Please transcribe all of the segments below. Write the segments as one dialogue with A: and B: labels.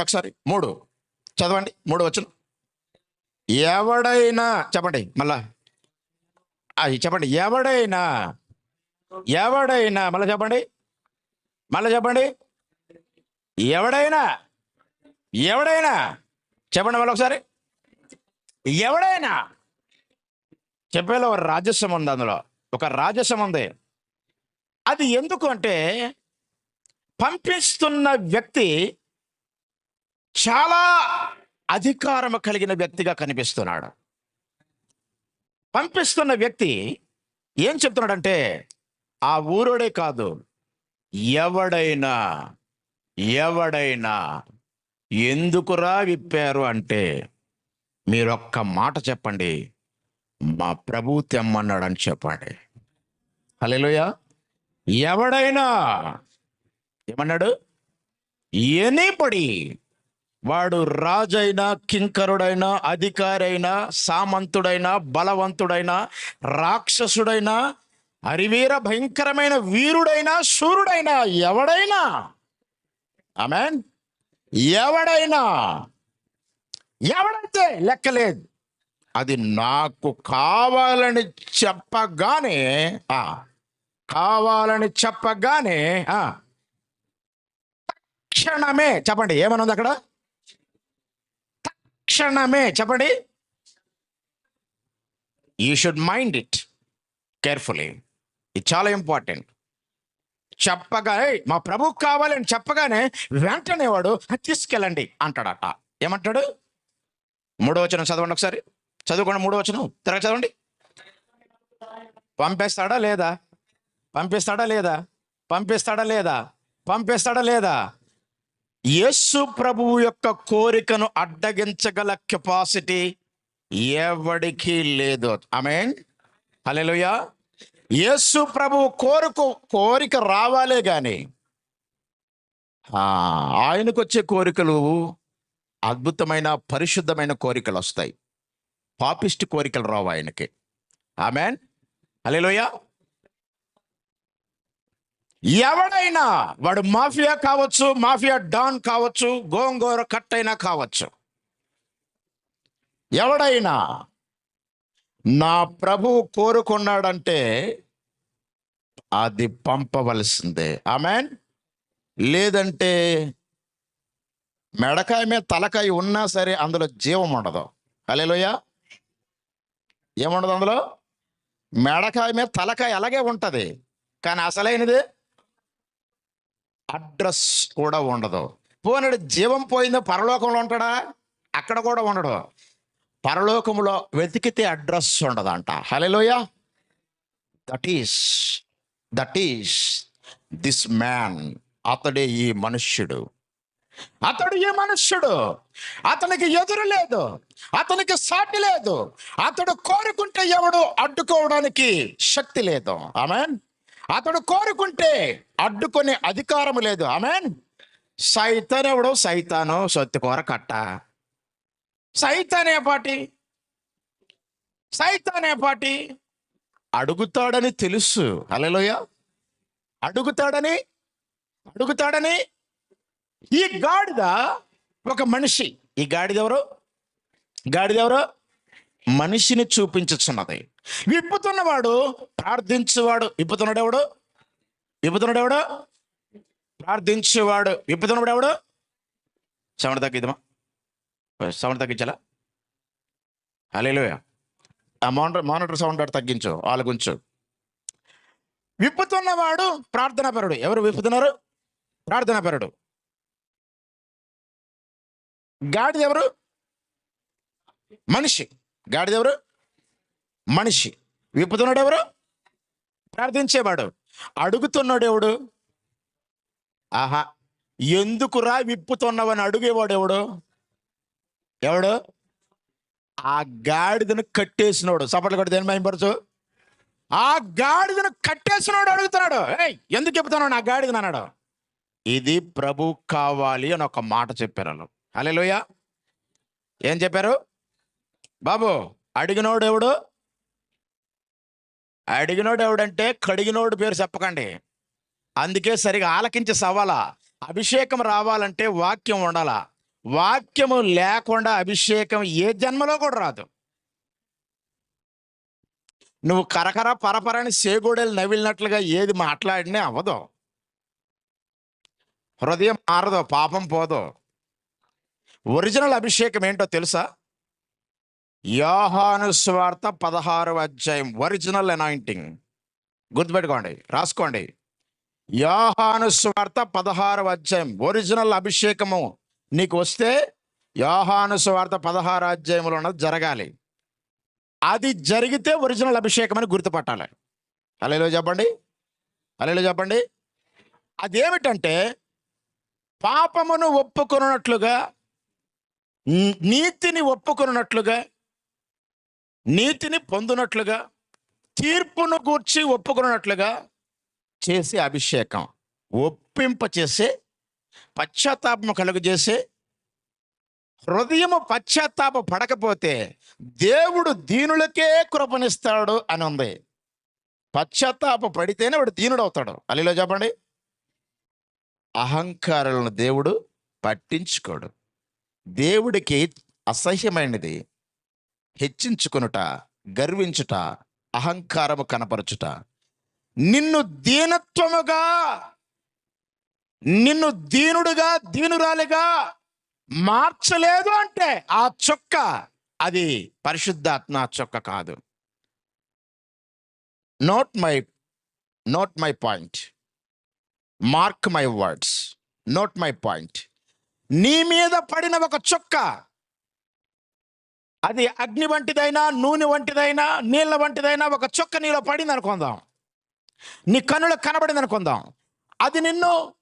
A: చదవండి ఒకసారి. మూడు. చదవండి. మూడు వచ్చిన ఎవడైనా చెప్పండి. మళ్ళా. అది చెప్పండి. ఎవడైనా ఎవడైనా మళ్ళీ చెప్పండి. మళ్ళీ చెప్పండి. ఎవడైనా ఎవడైనా చెప్పండి మళ్ళీ ఒకసారి. ఎవడైనా చెప్పేలో ఒక రాజస్వం ఉంది అందులో. ఒక రాజస్వం ఉంది. అది ఎందుకు అంటే పంపిస్తున్న వ్యక్తి చాలా అధికారం కలిగిన వ్యక్తిగా కనిపిస్తున్నాడు. పంపిస్తున్న వ్యక్తి ఏం చెప్తున్నాడంటే ఆ ఊరోడే కాదు ఎవడైనా ఎవడైనా ఎందుకురా విప్పారు అంటే మీరు ఒక్క మాట చెప్పండి మా ప్రభు తెమ్మన్నాడని చెప్పండి హలోయ ఎవడైనా ఏమన్నాడు? ఎనీబడి వాడు రాజైనా కింకరుడైనా అధికారైనా సామంతుడైనా బలవంతుడైనా రాక్షసుడైనా అరివీర భయంకరమైన వీరుడైనా శూరుడైనా ఎవడైనా. ఆమెన్. ఎవడైనా. ఎవడైతే లెక్కలేదు. అది నాకు కావాలని చెప్పగానే ఆ కావాలని చెప్పగానే ఆ తక్షణమే చెప్పండి ఏమనుంది అక్కడ? తక్షణమే చెప్పండి. You should mind it carefully ఇది చాలా ఇంపార్టెంట్ చెప్పగా మా ప్రభుకు కావాలని చెప్పగానే వెంటనే వాడు తీసుకెళ్ళండి అంటాడట. ఏమంటాడు? మూడో వచనం చదవండి ఒకసారి. చదువుకోండి మూడో వచనం. తిరగ చదవండి. పంపేస్తాడా లేదా? పంపిస్తాడా లేదా? పంపిస్తాడా లేదా? పంపిస్తాడా లేదా? యేసు ప్రభువు యొక్క కోరికను అడ్డగించగల కెపాసిటీ ఎవడికి లేదు. ఆమెన్. హల్లెలూయా. యేసు ప్రభువు కోరుకు కోరిక రావాలే గాని ఆయనకు వచ్చే కోరికలు అద్భుతమైన పరిశుద్ధమైన కోరికలు వస్తాయి. పాపిస్ట్ కోరికలు రావు ఆయనకి. ఆమెన్. హల్లెలూయా. ఎవడైనా వాడు మాఫియా కావచ్చు మాఫియా డాన్ కావచ్చు గోంగూర కట్టైనా కావచ్చు. ఎవడైనా నా ప్రభు కోరుకున్నాడంటే అది పంపవలసిందే. ఆమెన్? లేదంటే మెడకాయ మీద తలకాయ ఉన్నా సరే అందులో జీవం ఉండదు. అలేలోయ ఏముండదు అందులో? మెడకాయ మీద తలకాయ అలాగే ఉంటుంది. కానీ అసలైనది? అడ్రస్ కూడా ఉండదు. పోనడు జీవం పోయిందో పరలోకంలో ఉంటాడా? అక్కడ కూడా ఉండడు. పరలోకములో వెతికితే అడ్రస్ ఉండదంట. హలోయ that is that is this man అతడే ఈ మనుష్యుడు. అతడు ఈ మనుష్యుడు? అతనికి ఎదురు లేదు. అతనికి సాటి లేదు. అతడు కోరుకుంటే ఎవడు అడ్డుకోవడానికి శక్తి లేదు. ఆమెన్ అతడు కోరుకుంటే అడ్డుకునే అధికారం లేదు. ఆమెన్. సైతాన్ సైతానో సైతాను సొత్తుకూర కట్ట. సైతానే పాటి? సైతానే పాటి? అడుగుతాడని తెలుసు. అలెలోయ అడుగుతాడని? అడుగుతాడని? ఈ గాడిద ఒక మనిషి. ఈ గాడిద ఎవరు మనిషిని చూపించుచున్నది. విప్పుతున్నవాడు ప్రార్థించేవాడు. విప్పుతున్నాడు ఎవడు విప్పుతున్నాడు ఎవడు ప్రార్థించేవాడు. విప్పుతున్నవాడు ఎవడు సౌండ్ తగ్గిద్దామా? సౌండ్ తగ్గించాలా? అలేలోయ ఆ మానిటర్ మానిటర్ సౌండ్ అటు తగ్గించు ఆలగుంచు విప్పుతున్నవాడు ప్రార్థనాపరుడు. ఎవరు విప్పుతున్నారు? ప్రార్థనాపరుడు. గాడిద ఎవరు మనిషి. గాడిదెవరు మనిషి. విప్పుతున్నాడు ఎవరు? ప్రార్థించేవాడు. అడుగుతున్నాడు ఎవడు? ఆహా. ఎందుకురా విప్పుతున్నావని అడుగేవాడు ఎవడు? ఎవడు? ఆ గాడిదను కట్టేసినోడు. సపట్లు కొట్టి దేని భయపరచు ఆ గాడిదను కట్టేసినోడు అడుగుతున్నాడు. ఏయ్ ఎందుకు చెప్తున్నాడు నా గాడిదని అన్నాడు. ఇది ప్రభు కావాలి అని ఒక మాట చెప్పారు వాళ్ళు. హలోయ ఏం చెప్పారు? బాబు అడిగినోడు ఎవడు అడిగినోడు ఎవడంటే కడిగినోడు పేరు చెప్పకండి. అందుకే సరిగా ఆలకించి సవాలా అభిషేకం రావాలంటే వాక్యం ఉండాలా. వాక్యము లేకుండా అభిషేకం ఏ జన్మలో కూడా రాదు. నువ్వు కరకర పరపరని సేగోడలు నవిలినట్లుగా ఏది మాట్లాడినా అవ్వదు. హృదయం మారదు పాపం పోదు. ఒరిజినల్ అభిషేకం ఏంటో తెలుసా? యోహాను స్వార్త పదహారు అధ్యాయం ఒరిజినల్ అనాయింటింగ్ గుర్తుపెట్టుకోండి రాసుకోండి. యోహాను స్వార్త పదహారు అధ్యాయం ఒరిజినల్ అభిషేకము నీకు వస్తే యోహాను స్వార్త పదహారు అధ్యాయంలో ఉన్నది జరగాలి. అది జరిగితే ఒరిజినల్ అభిషేకం అని గుర్తుపట్టాలి. అలెలో చెప్పండి. అలెలో చెప్పండి. అదేమిటంటే పాపమును ఒప్పుకొనున్నట్లుగా నీతిని ఒప్పుకున్నట్లుగా నీతిని పొందినట్లుగా తీర్పును గూర్చి ఒప్పుకున్నట్లుగా చేసే అభిషేకం. ఒప్పింప చేసే పశ్చాత్తాపము కలుగజేసే హృదయము పశ్చాత్తాప పడకపోతే దేవుడు దీనులకే కృపనిస్తాడు అని ఉంది పశ్చాత్తాప పడితేనే వాడు దీనుడు అవుతాడు అలీలో చెప్పండి. అహంకారాలను దేవుడు పట్టించుకోడు. దేవుడికి అసహ్యమైనది హెచ్చించుకొనుట గర్వించుట అహంకారము కనపరచుట. నిన్ను దీనత్వముగా నిన్ను దీనుడుగా దీనురాలిగా మార్చలేదు అంటే ఆ చొక్క అది పరిశుద్ధాత్మ చొక్క కాదు. Note my note my point mark my words note my point నీ మీద పడిన ఒక చొక్క అది అగ్ని వంటిదైనా నూనె వంటిదైనా నీళ్ళ వంటిదైనా ఒక చొక్క నీలో పడింది అనుకుందాం. నీ కన్నులకు కనబడింది అనుకుందాం. అది నిన్ను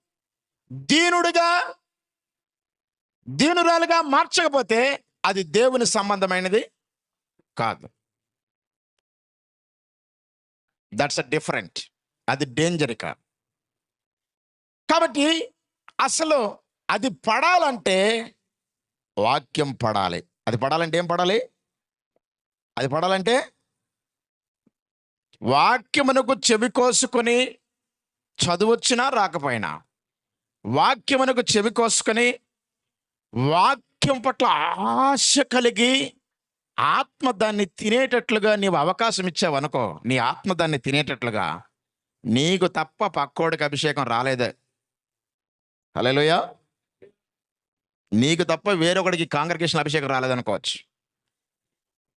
A: దీనుడిగా దీనురాలుగా మార్చకపోతే అది దేవుని సంబంధమైనది కాదు. దట్స్ అ డిఫరెంట్ అది డేంజర్ ఇక కాబట్టి అసలు అది పడాలంటే వాక్యం పడాలి. అది పడాలంటే ఏం పడాలి? అది పడాలంటే వాక్యమునకు చెవి కోసుకొని చదువొచ్చినా రాకపోయినా. వాక్యమునకు చెవి కోసుకొని వాక్యం పట్ల ఆశ కలిగి ఆత్మ దాన్ని తినేటట్లుగా నీవు అవకాశం ఇచ్చావనుకో నీ ఆత్మ దాన్ని తినేటట్లుగా నీకు తప్ప పక్కోడికి అభిషేకం రాలేదే. హలోయ నీకు తప్ప వేరొకడికి కాంగ్రిగేషన్ అభిషేకం రాలేదనుకోవచ్చు.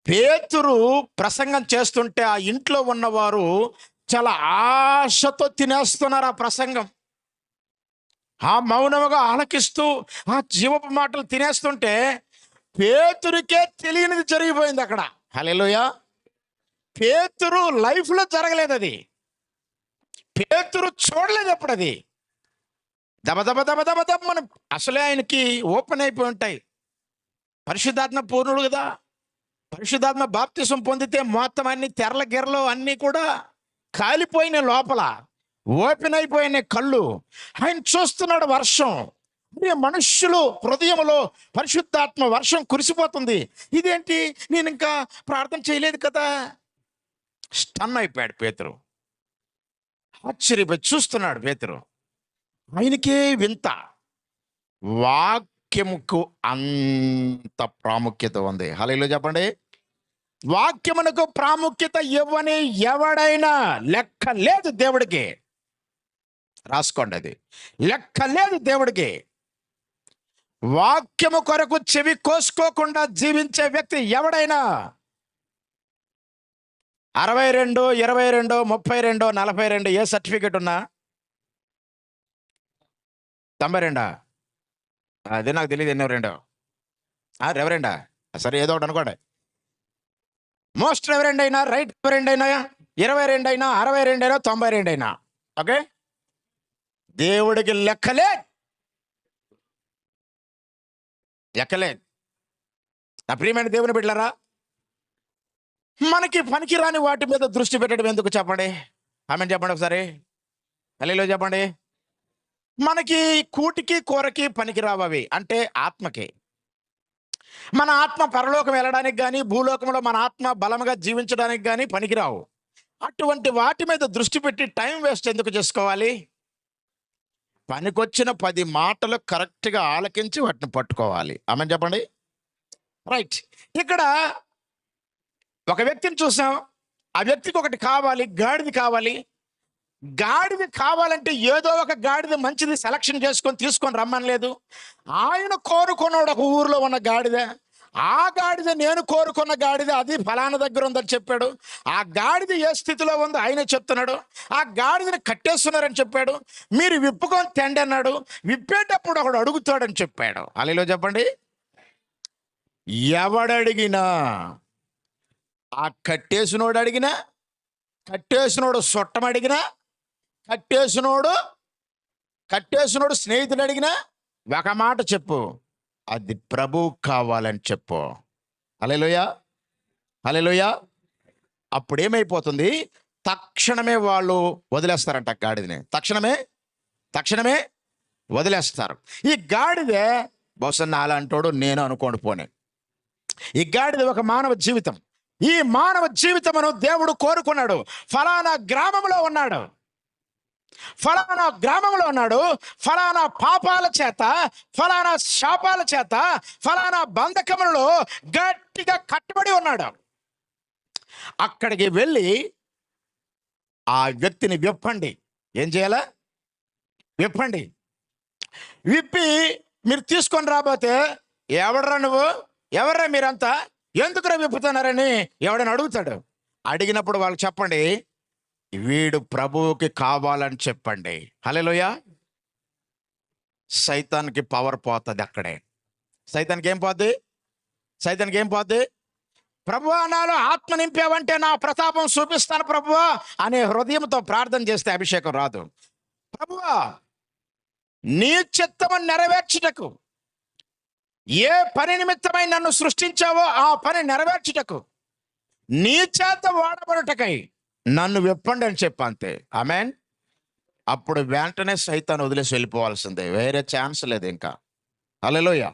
A: పేతురు ప్రసంగం చేస్తుంటే ఆ ఇంట్లో ఉన్నవారు చాలా ఆశతో తినేస్తున్నారు ఆ ప్రసంగం. ఆ మౌనముగా ఆలకిస్తూ ఆ జీవపు మాటలు తినేస్తుంటే పేతురికే తెలియనిది జరిగిపోయింది అక్కడ. హలోయ పేతురు లైఫ్లో జరగలేదు అది పేతురు చూడలేదు అప్పుడు అది దబదబ దబదబ దబ మనం అసలే ఆయనకి ఓపెన్ అయిపోయి ఉంటాయి. పరిశుద్ధాత్మ పూర్ణుడు కదా. పరిశుద్ధాత్మ బాప్తిసం పొందితే మొత్తం అన్ని తెరల గిరలు అన్నీ కూడా కాలిపోయిన లోపల ఓపెన్ అయిపోయిన కళ్ళు. ఆయన చూస్తున్నాడు వర్షం. మనుష్యులు హృదయంలో పరిశుద్ధాత్మ వర్షం కురిసిపోతుంది. ఇదేంటి? నేను ఇంకా ప్రార్థన చేయలేదు కదా. స్టన్ అయిపోయాడు పేతురు. ఆశ్చర్యపోయి చూస్తున్నాడు పేతురు. ఆయనకే వింత. వాక్యముకు అంత ప్రాముఖ్యత ఉంది. హలో చెప్పండి. వాక్యమునకు ప్రాముఖ్యత ఇవ్వని ఎవడైనా లెక్క లేదు దేవుడికి. రాసుకోండి అది. లెక్క లేదు దేవుడికి. వాక్యము కొరకు చెవి కోసుకోకుండా జీవించే వ్యక్తి ఎవడైనా? అరవై రెండు ఇరవై రెండు ముప్పై రెండు నలభై రెండు ఏ సర్టిఫికెట్ ఉన్నా? తొంభై రెండా? అదే నాకు తెలియదు ఎన్నో రెండో. రెవరెండా? సరే ఏదో ఒకటి అనుకోండి. మోస్ట్ రెవరెండ్ అయినా రైట్ రెవరెండ్ అయినా ఇరవై రెండు అయినా అరవై రెండు అయినా తొంభై రెండు అయినా. ఓకే? దేవుడికి లెక్కలే లెక్కలే నా ప్రియమైన దేవుని బిడ్డలారా మనకి పనికిరాని వాటి మీద దృష్టి పెట్టడం ఎందుకు చెప్పండి? ఆమె చెప్పండి ఒకసారి. తల్లిలో చెప్పండి. మనకి కూటికి కూరకి పనికిరావు అవి అంటే ఆత్మకి. మన ఆత్మ పరలోకం వెళ్ళడానికి కానీ భూలోకంలో మన ఆత్మ బలంగా జీవించడానికి కానీ పనికిరావు. అటువంటి వాటి మీద దృష్టి పెట్టి టైం వేస్ట్ ఎందుకు చేసుకోవాలి? పనికొచ్చిన పది మాటలు కరెక్ట్గా ఆలకించి వాటిని పట్టుకోవాలి. ఆమె చెప్పండి? రైట్. ఇక్కడ ఒక వ్యక్తిని చూసాం. ఆ వ్యక్తికి ఒకటి కావాలి గాడిది కావాలి. గాడిద కావాలంటే ఏదో ఒక గాడిద మంచిది సెలక్షన్ చేసుకొని తీసుకొని రమ్మనలేదు ఆయన కోరుకున్నాడు ఒక ఊరిలో ఉన్న గాడిద. ఆ గాడిద నేను కోరుకున్న గాడిద అది ఫలానా దగ్గర ఉందని చెప్పాడు. ఆ గాడిద ఏ స్థితిలో ఉందో ఆయన చెప్తున్నాడు. ఆ గాడిదని కట్టేస్తున్నారని చెప్పాడు. మీరు విప్పుకొని తెండి అన్నాడు. విప్పేటప్పుడు ఒకడు అడుగుతాడని చెప్పాడు. అలీలో చెప్పండి. ఎవడడిగినా ఆ కట్టేసినోడు అడిగినా కట్టేసినోడు సొట్టం అడిగినా కట్టేసినోడు కట్టేసినోడు స్నేహితుడు అడిగినా ఒక మాట చెప్పు. అది ప్రభు కావాలని చెప్పు. హలోయ హలోయ అప్పుడు ఏమైపోతుంది తక్షణమే వాళ్ళు వదిలేస్తారంట గాడిదని. తక్షణమే తక్షణమే వదిలేస్తారు. ఈ గాడిదే బహుశా నాలంటోడు నేను అనుకోండి పోనే. ఈ గాడిద ఒక మానవ జీవితం. ఈ మానవ జీవితమును దేవుడు కోరుకున్నాడు. ఫలానా గ్రామంలో ఉన్నాడు. ఫలానా గ్రామంలో ఉన్నాడు ఫలానా పాపాల చేత ఫలానా శాపాల చేత ఫలానా బంధకములలో గట్టిగా కట్టుబడి ఉన్నాడు. అక్కడికి వెళ్ళి ఆ వ్యక్తిని విప్పండి. ఏం చేయాలా? విప్పండి. విప్పి మీరు తీసుకొని రాబోతే ఎవడరా నువ్వు? ఎవర్రా మీరంతా? ఎందుకురా విప్పుతున్నారని ఎవడని అడుగుతాడు? అడిగినప్పుడు వాళ్ళు చెప్పండి. వీడు ప్రభువుకి కావాలని చెప్పండి. హలోయ సైతానికి పవర్ పోతుంది అక్కడే. సైతానికి ఏం పోద్ది? సైతానికి ఏం పోద్ది? ప్రభువా నాలో ఆత్మ నింపావంటే నా ప్రతాపం చూపిస్తాను ప్రభువా అనే హృదయంతో ప్రార్థన చేస్తే అభిషేకం రాదు. ప్రభువా నీ చిత్తము నెరవేర్చుటకు ఏ పని నిమిత్తమై నన్ను సృష్టించావో ఆ పని నెరవేర్చుటకు నీ చేత వాడబడుటకై నన్ను విప్పండి అని చెప్పా అంతే. ఆమెన్? అప్పుడు వెంటనే సైతాన్ని వదిలేసి వెళ్ళిపోవాల్సిందే. వేరే ఛాన్స్ లేదు ఇంకా. హలోయ